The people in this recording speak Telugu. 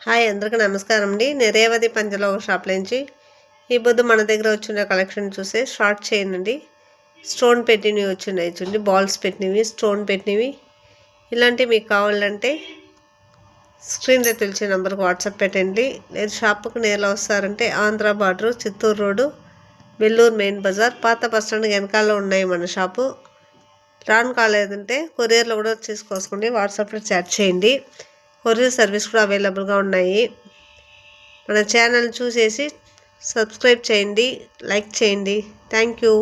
హాయ్ అందరికీ నమస్కారం అండి. నేను రేవతి పంచలో ఒక షాప్ నుంచి. ఈ పొద్దు మన దగ్గర వచ్చిన కలెక్షన్ చూసే షార్ట్ చేయండి స్టోన్ పెట్టినవి వచ్చినాయి చూడండి. బాల్స్ పెట్టినవి స్టోన్ పెట్టినవి. ఇలాంటివి మీకు కావాలంటే స్క్రీన్లో తెలిసే నెంబర్కి వాట్సాప్ పెట్టండి. లేదు షాప్కి నేరులో వస్తారంటే Andhra border Chittoor road Vellore main Bazar పాత బస్ స్టాండ్ వెనకాల ఉన్నాయి మన షాపు రాను కాలేదంటే కొరియర్లో కూడా తీసుకోసుకోండి వాట్సాప్లో చాట్ చేయండి. కొరియర్ సర్వీస్ కూడా అవైలబుల్గా ఉన్నాయి. మన ఛానల్ చూసేసి సబ్స్క్రైబ్ చేయండి లైక్ చేయండి. Thank you